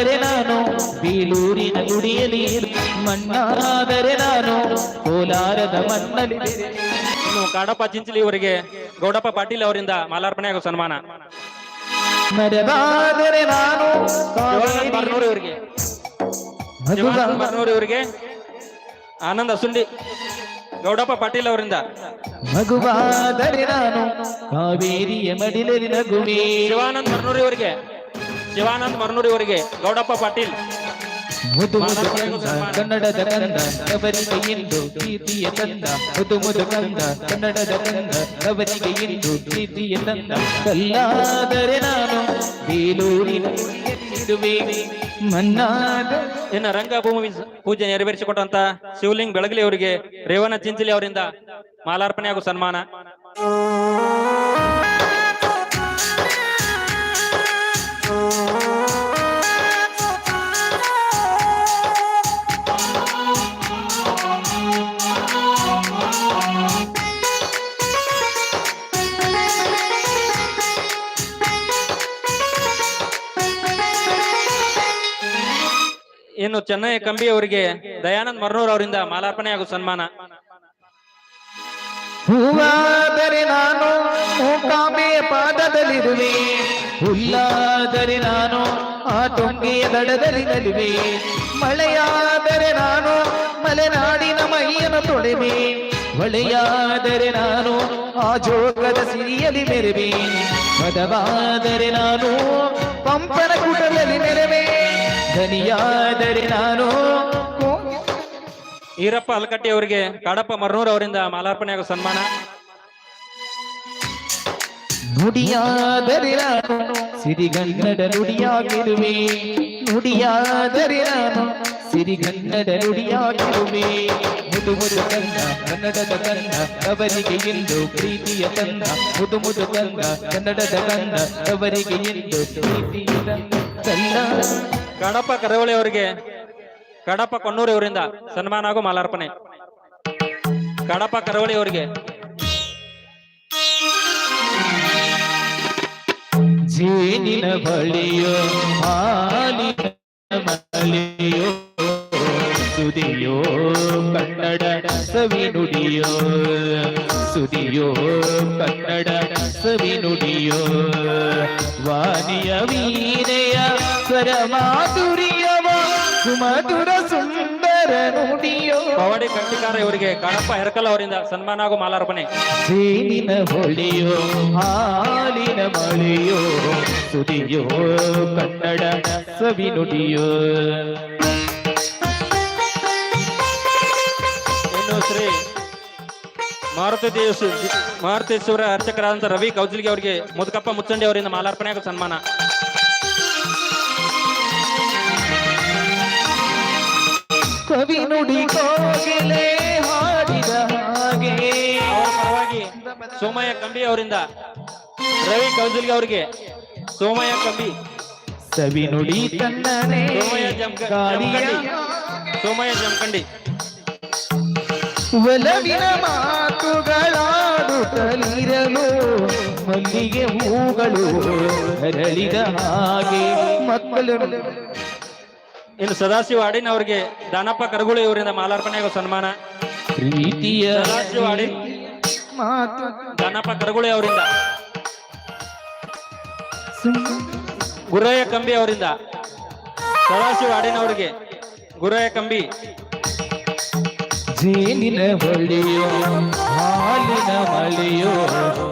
ಕಲ್ಲಾದರೆ ನಾನು ಬೀಳೂರಿನ ಗುಡಿಯಲ್ಲಿ ಮಣ್ಣಾದರೆ ನಾನು ಕೋಲಾರದ ಮಣ್ಣಲ್ಲಿ ಇನ್ನು ಕಾಡಪ್ಪ ಚಿಂಚಲಿ ಅವರಿಗೆ ಗೌಡಪ್ಪ ಪಾಟೀಲ್ ಅವರಿಂದ ಮಾಲಾರ್ಪಣೆ ಹಾಗೂ ಸನ್ಮಾನ ಮರದಾದರೆ ನಾನು ಶಿವಾನಂದ ಬರ್ನೂರು ಇವರಿಗೆ ಶಿವಾನಂದ ಬರ್ನೂರು ಇವರಿಗೆ ಆನಂದ್ ಅಸುಂಡಿ ಗೌಡಪ್ಪ ಪಾಟೀಲ್ ಅವರಿಂದ ಮಗುವಾದರೆ ನಾನು ಕಾವೇರಿಯ ಮಡಿಲಲ್ಲಿ ನಗುವೆ ಶಿವಾನಂದ್ ಮರ್ನೂರಿ ಅವರಿಗೆ ಶಿವಾನಂದ್ ಮರ್ನೂರಿ ಅವರಿಗೆ ಗೌಡಪ್ಪ ಪಾಟೀಲ್. ಮುದು ಮುದು ಕಂದ ಕನ್ನಡದ ಕಂದ ಅವರಿಗೆ ಇಂದು ಪ್ರೀತಿಯ ತಂದ. ಮುದು ಮುದು ಕಂದ ಕನ್ನಡದ ಕಂದ ಅವರಿಗೆ ಇಂದು ಪ್ರೀತಿಯ ತಂದ. ಕಲ್ಲಾದರೆ ನಾನು ಬೇಲೂರಿನ ಗುಡಿಯಲ್ಲಿರುವೆ ಮನ್ನಾದ ಇನ್ನು ರಂಗಭೂಮಿ ಪೂಜೆ ನೆರವೇರಿಸಿಕೊಟ್ಟಂತ ಶಿವಲಿಂಗ್ ಬೆಳಗಲಿ ಅವರಿಗೆ ರೇವಣ ಚಿಂಚಲಿ ಅವರಿಂದ ಮಾಲಾರ್ಪಣೆ ಹಾಗೂ ಸನ್ಮಾನ. ಇನ್ನು ಚೆನ್ನೈ ಕಂಬಿ ಅವರಿಗೆ ದಯಾನಂದ್ ಮರ್ನೂರ್ ಅವರಿಂದ ಮಾಲಾರ್ಪಣೆ ಹಾಗೂ ಸನ್ಮಾನ. ಹೂವಾದರೆ ನಾನು ಮೂಕಾಂಬೆಯ ಪಾದದಲ್ಲಿರುವೆ. ಹುಲ್ಲಾದರೆ ನಾನು ಆ ಟೊಂಗೆಯ ದಡದಲ್ಲಿ ನಲಿವೆ. ಮಳೆಯಾದರೆ ನಾನು ಮಲೆನಾಡಿನ ಮೈಯನ್ನು ತೊಳೆವೆ. ಮಳೆಯಾದರೆ ನಾನು ಆ ಜೋಗದ ಸಿರಿಯಲ್ಲಿ ಮೆರವೆ. ಪದವಾದರೆ ನಾನು ಪಂಪನ ಕುಟದಲ್ಲಿ ಮೆರವೆ. ದನಿಯಾದರೆ ನಾನು. ಕೋ- ಈರಪ್ಪ ಅಲ್ಕಟ್ಟಿ ಅವರಿಗೆ ಕಾಡಪ್ಪ ಮರ್ನೂರ್ ಅವರಿಂದ ಮಾಲಾರ್ಪಣೆ ಹಾಗೂ ಸನ್ಮಾನ. ನುಡಿಯಾದರೆ ನಾನು. ಸಿರಿಗನ್ನಡ ನುಡಿಯಾಗಿರುವೆ. ನುಡಿಯಾದರೆ ನಾನು. ಸಿರಿಗನ್ನಡ ನುಡಿಯಾಗಿರುವೆ. ಮುದು ಮುದು ಕಂದ ಕನ್ನಡದ ಕಂದ ಅವರಿಗೆ ಎಂದು ಪ್ರೀತಿಯ ತಂದ. ಮುದು ಮುದು ಕಂದ ಕನ್ನಡದ ಕಂದ ಅವರಿಗೆ ಎಂದು ಪ್ರೀತಿಯ ತಂದ. ಕರವಳಿ ಕರಾವಳಿ ಅವರಿಗೆ, ಕಡಪ ಕೊಣ್ಣೂರಿ ಅವರಿಂದ ಸನ್ಮಾನ ಹಾಗೂ ಮಾಲಾರ್ಪಣೆ. ಕಡಪ ಕರಾವಳಿ ಅವರಿಗೆ. ಜೇನಿನ ಬಳಿಯೋ, ಹಾಲಿನ ಬಳಿಯೋ, ಸುದಿಯೋ, ಕನ್ನಡ ಸವಿ ನುಡಿಯೋ ಸುದಿಯೋ, ಕನ್ನಡ ಸವಿ ನುಡಿಯೋ ವಾಣಿಯ ವೀಣೆಯ ಸ್ವರ ಮಾಧುರಿಯವ ಸುಮಧುರ ಸುಂದರ ನುಡಿಯೋ. ಪವಾಡಿ ಕಂಠಿಕಾರ ಇವರಿಗೆ ಕಣಪ್ಪ ಹೆರಕಲ್ ಅವರಿಂದ ಸನ್ಮಾನ ಹಾಗೂ ಮಾಲಾರ್ಪಣೆ. ಜೇನಿನ ಹೊಳಿಯೋ ಹಾಲಿನ ಮಳೆಯೋ. ಸುದಿಯೋ ಕನ್ನಡ ಸವಿ ನುಡಿಯೋ ಇನ್ನು ಶ್ರೀ ಮಾರುತಿ ಮಾರುತೇಶ್ವರ ಅರ್ಚಕರಾದಂತಹ ರವಿ ಕೌಜಲ್ಗಿ ಅವರಿಗೆ ಮುದುಕಪ್ಪ ಮುಚ್ಚಂಡಿ ಅವರಿಂದ ಮಾಲಾರ್ಪಣೆ ಹಾಗೂ ಸನ್ಮಾನ. ಕವಿ ನುಡಿ ಕೋಗಿಲೆ ಹಾಡಿದ ಹಾಗೆ. ಅವರ ಪರವಾಗಿ ಸೋಮಯ್ಯ ಕಂಬಿ ಅವರಿಂದ ರವಿ ಕೌಜಲ್ಗಿ ಅವರಿಗೆ ಸೋಮಯ್ಯ ಕಂಬಿ. ಸವಿ ನುಡಿ ತನ್ನನೆ ಸೋಮಯ್ಯ ಜಮ್ಕಂಡಿ. ಜಮಖಂಡಿ ಸೋಮಯ್ಯ ಜಮಖಂಡಿ ಒಲವಿನ ಮಾತುಗಳಾಡುತ್ತಲಿರಲು ಮಲ್ಲಿಗೆ ಹೂಗಳು ಹರಳಿದ ಹಾಗೆ. ಮಕ್ಕಳು. ಇನ್ನು ಸದಾಶಿವ ಆಡಿನ ಅವರಿಗೆ ದಾನಪ್ಪ ಕರಗುಳಿ ಇವರಿಂದ ಮಾಲಾರ್ಪಣೆ ಹಾಗೂ ಸನ್ಮಾನ. ಪ್ರೀತಿಯ ಸದಾಶಿವ ಆಡಿನ್ ಮಾತು. ದಾನಪ್ಪ ಕರಗುಳಿ ಅವರಿಂದ. ಗುರಯ್ಯ ಕಂಬಿ ಅವರಿಂದ. ಸದಾಶಿವ ಆಡಿನ ಅವರಿಗೆ ಗುರಯ್ಯ ಕಂಬಿ. ಜೇನಿನ ಬಳಿಯೋ ಹಾಲಿನ ಮಳೆಯೋ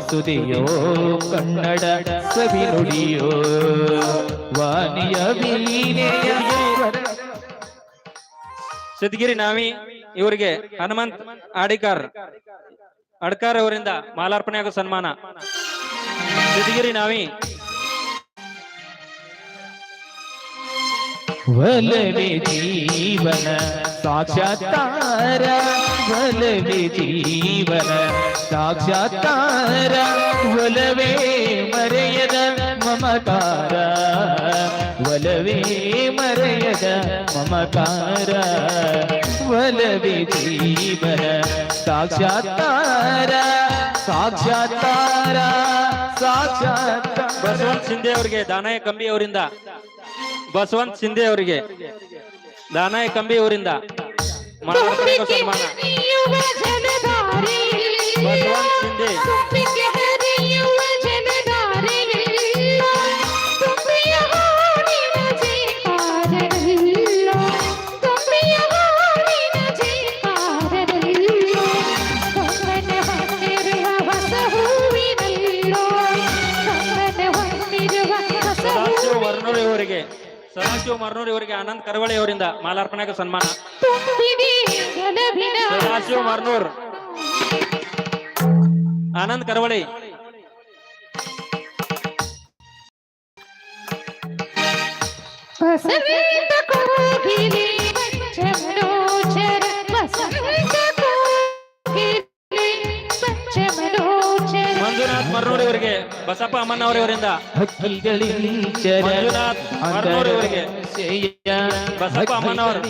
ಸುದಿಯೋ ಕನ್ನಡ ಕವಿ ನುಡಿಯೋ, ವಾಣಿಯ ವೀಣೆಯ ಸಿದ್ಗಿರಿ ನಾವಿ ಇವರಿಗೆ ಹನುಮಂತ್ ಆಡಿಕಾರ್ ಅಡ್ಕಾರ್ ಅವರಿಂದ ಮಾಲಾರ್ಪಣೆಯಾಗೋ ಸನ್ಮಾನ. ಸಿದ್ಗಿರಿ ನಾವಿ ಒಲವೆ ಜೀವನ, ಸಾಕ್ಷಾತ್ಕಾರ ಒಲವೆ ಜೀವನ, ಸಾಕ್ಷಾತ್ಕಾರ ಒಲವೇ ಮರೆಯದ ಮಮಕಾರ ಒಲವೇ ಮರೆಯದ ಮಮಕಾರ ಒಲವೆ ಜೀವನ, ಸಾಕ್ಷಾತ್ಕಾರ ಸಾಕ್ಷಾತ್ಕಾರ, ಸಾಕ್ಷಾತ್ ಬಸವಂತ್ ಸಿಂಧೆ ಅವರಿಗೆ ದಾನಯ ಕಂಬಿ ಅವರಿಂದ ಬಸವಂತ್ ಸಿಂಧೆ ಅವರಿಗೆ. ದಾನಾಯ ಕಂಬಿ ಅವರಿಂದ. ಸನ್ಮಾನ. ಸದಾಶಿವ ಮರ್ನೂರ್ ಇವರಿಗೆ ಆನಂದ್ ಕರವಳಿ ಅವರಿಂದ ಮಾಲಾರ್ಪಣೆಗೆ ಸನ್ಮಾನ. ಸದಾಶಿವ ಮರ್ನೂರ್. ಆನಂದ್ ಕರವಳಿ. ತಕೋ ಕೋಗಿಲೆ ಪಂಚಮನೋಚರ ಮರ್ನೂರಿ ಅವರಿಗೆ, ಬಸಪ್ಪ ಅಮ್ಮನವರಿ ಹಕ್ಕಿಗಳಿಂಚರ ಮಂಜುನಾಥ್ ಮರ್ನೂರಿ ಅವರಿಗೆ ಬಸಪ್ಪ ಅಮ್ಮನವರು.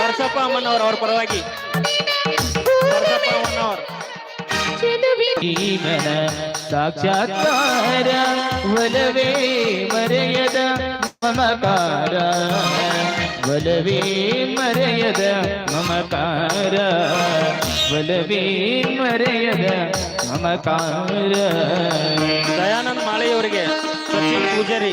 ಬಸಪ್ಪ ಅಮ್ಮನವರು ಅವ್ರ ಪರವಾಗಿ. ಪರಸಪ್ಪ ಅಮ್ಮನವರು. ಸಾಕ್ಷಾತ್ಕಾರ, ಒಲವೇ ಮರೆಯದ ಮಮಕಾರ ಒಲವೇ ಮರೆಯದ ಮಮಕಾರ ಒಲವೇ ಮರೆಯದ ಮಮಕಾರ. ದಯಾನಂದ ಮಾಳೆಯವರಿಗೆ ಸಚಿನ್ ಪೂಜಾರಿ